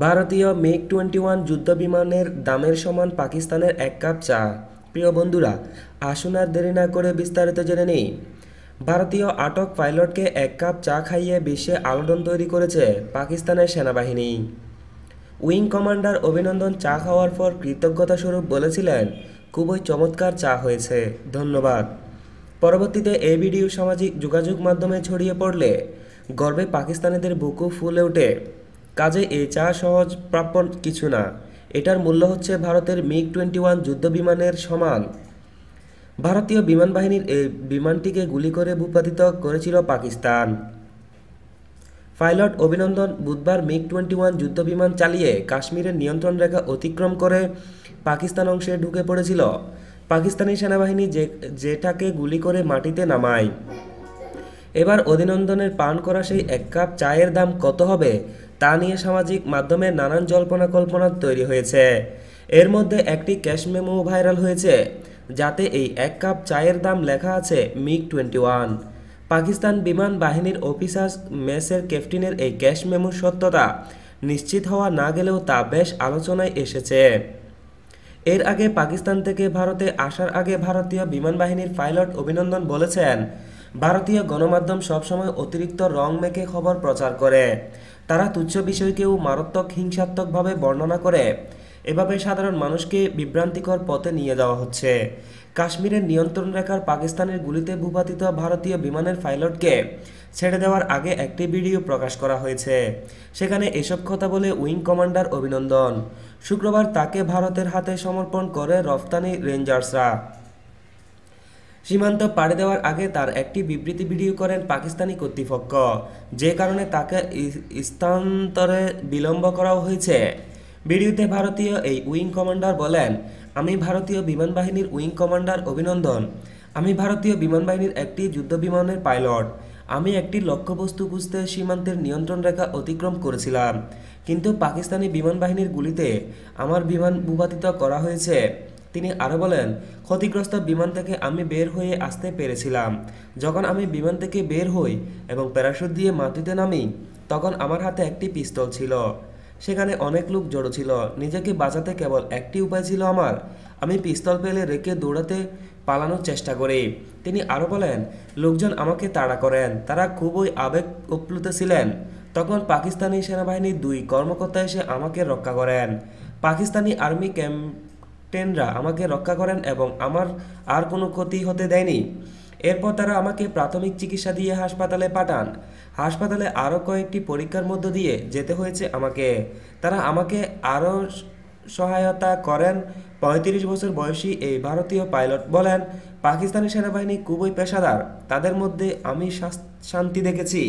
ভারতীয় MiG twenty one যুদ্ধবিমানের দামের সমান পাকিস্তানের এক কাপ চা। প্রিয় বন্ধুরা, আসুন আর দেরি না করে বিস্তারিত জেনে নেই। ভারতীয় আটক পাইলটকে এক কাপ চা খাইয়ে বিশ্বে আলোড়ন তৈরি করেছে পাকিস্তানের সেনাবাহিনী। উইং কমান্ডার অভিনন্দন চা খাওয়ার পর কৃতজ্ঞতা স্বরূপ বলেছিলেন, খুবই চমৎকার চা হয়েছে, ধন্যবাদ। পরবর্তীতে এই ভিডিও সামাজিক যোগাযোগ মাধ্যমে ছড়িয়ে পড়লে গর্বে পাকিস্তানিদের বুকু ফুলে ওঠে। কাজে এই চা সহজ প্রাপ্য কিছু না। এটার মূল্য হচ্ছে ভারতের মিগ টোয়েন্টি ওয়ান যুদ্ধবিমানের সমান। ভারতীয় বিমান বাহিনীর এই বিমানটিকে গুলি করে ভূপাতিত করেছিল পাকিস্তান। পাইলট অভিনন্দন বুধবার মিগ টোয়েন্টি ওয়ান যুদ্ধবিমান চালিয়ে কাশ্মীরের নিয়ন্ত্রণ রেখা অতিক্রম করে পাকিস্তান অংশে ঢুকে পড়েছিল। পাকিস্তানি সেনাবাহিনী যে, যেটাকে গুলি করে মাটিতে নামায়। এবার অভিনন্দনের পান করা সেই এক কাপ চায়ের দাম কত হবে তা নিয়ে সামাজিক মাধ্যমে নানান জল্পনা কল্পনা তৈরি হয়েছে। এর মধ্যে একটি ক্যাশ মেমো ভাইরাল হয়েছে, যাতে এই এক কাপ চায়ের দাম লেখা আছে মিগ টোয়েন্টি ওয়ান। পাকিস্তান বিমান বাহিনীর অফিসার্স মেসের ক্যাপ্টেনের এই ক্যাশ মেমোর সত্যতা নিশ্চিত হওয়া না গেলেও তা বেশ আলোচনায় এসেছে। এর আগে পাকিস্তান থেকে ভারতে আসার আগে ভারতীয় বিমান বাহিনীর পাইলট অভিনন্দন বলেছেন, ভারতীয় গণমাধ্যম সবসময় অতিরিক্ত রং মেখে খবর প্রচার করে। তারা তুচ্ছ বিষয়কেও মারাত্মক, হিংসাত্মকভাবে বর্ণনা করে। এভাবে সাধারণ মানুষকে বিভ্রান্তিকর পথে নিয়ে যাওয়া হচ্ছে। কাশ্মীরের নিয়ন্ত্রণ রেখার পাকিস্তানের গুলিতে ভূপাতিত ভারতীয় বিমানের পাইলটকে ছেড়ে দেওয়ার আগে একটি ভিডিও প্রকাশ করা হয়েছে। সেখানে এসব কথা বলে উইং কমান্ডার অভিনন্দন। শুক্রবার তাকে ভারতের হাতে সমর্পণ করে রফতানি রেঞ্জার্সরা। সীমান্ত পাড়ি দেওয়ার আগে তার একটি বিবৃতি ভিডিও করেন পাকিস্তানি কর্তৃপক্ষ, যে কারণে তাকে স্থানান্তরে বিলম্ব করাও হয়েছে। ভিডিওতে ভারতীয় এই উইং কমান্ডার বলেন, আমি ভারতীয় বিমান বাহিনীর উইং কমান্ডার অভিনন্দন। আমি ভারতীয় বিমান বাহিনীর একটি যুদ্ধ বিমানের পাইলট। আমি একটি লক্ষ্যবস্তু বুঝতে সীমান্তের নিয়ন্ত্রণ রেখা অতিক্রম করেছিলাম। কিন্তু পাকিস্তানি বিমান বাহিনীর গুলিতে আমার বিমান ভূপাতিত করা হয়েছে। তিনি আরও বলেন, ক্ষতিগ্রস্ত বিমান থেকে আমি বের হয়ে আসতে পেরেছিলাম। যখন আমি বিমান থেকে বের হই এবং প্যারাশুট দিয়ে মাটিতে নামি, তখন আমার হাতে একটি পিস্তল ছিল। সেখানে অনেক লোক জড়ো ছিল। নিজেকে বাঁচাতে কেবল একটি উপায় ছিল আমার। আমি পিস্তল পেলে রেখে দৌড়াতে পালানোর চেষ্টা করি। তিনি আরও বলেন, লোকজন আমাকে তাড়া করেন। তারা খুবই আবেগ উপ্লুত ছিলেন। তখন পাকিস্তানি সেনাবাহিনীর দুই কর্মকর্তা এসে আমাকে রক্ষা করেন। পাকিস্তানি আর্মি ক্যাপ্টেনরা আমাকে রক্ষা করেন এবং আমার আর কোনো ক্ষতি হতে দেয়নি। এরপর তারা আমাকে প্রাথমিক চিকিৎসা দিয়ে হাসপাতালে পাঠান। হাসপাতালে আরও কয়েকটি পরীক্ষার মধ্য দিয়ে যেতে হয়েছে আমাকে। তারা আমাকে আরও সহায়তা করেন। পঁয়ত্রিশ বছর বয়সী এই ভারতীয় পাইলট বলেন, পাকিস্তানি সেনাবাহিনী খুবই পেশাদার। তাদের মধ্যে আমি শান্তি দেখেছি।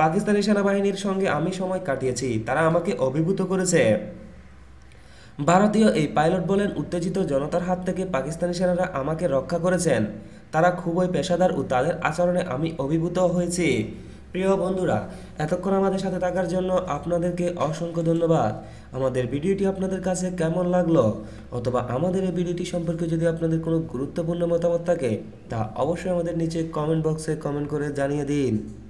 পাকিস্তানি সেনাবাহিনীর সঙ্গে আমি সময় কাটিয়েছি। তারা আমাকে অভিভূত করেছে। ভারতীয় এই পাইলট বলেন, উত্তেজিত জনতার হাত থেকে পাকিস্তানি সেনারা আমাকে রক্ষা করেছেন। তারা খুবই পেশাদার ও তাদের আচরণে আমি অভিভূত হয়েছি। প্রিয় বন্ধুরা, এতক্ষণ আমাদের সাথে থাকার জন্য আপনাদেরকে অসংখ্য ধন্যবাদ। আমাদের ভিডিওটি আপনাদের কাছে কেমন লাগল? অথবা আমাদের এই ভিডিওটি সম্পর্কে যদি আপনাদের কোনো গুরুত্বপূর্ণ মতামত থাকে, তা অবশ্যই আমাদের নিচে কমেন্ট বক্সে কমেন্ট করে জানিয়ে দিন।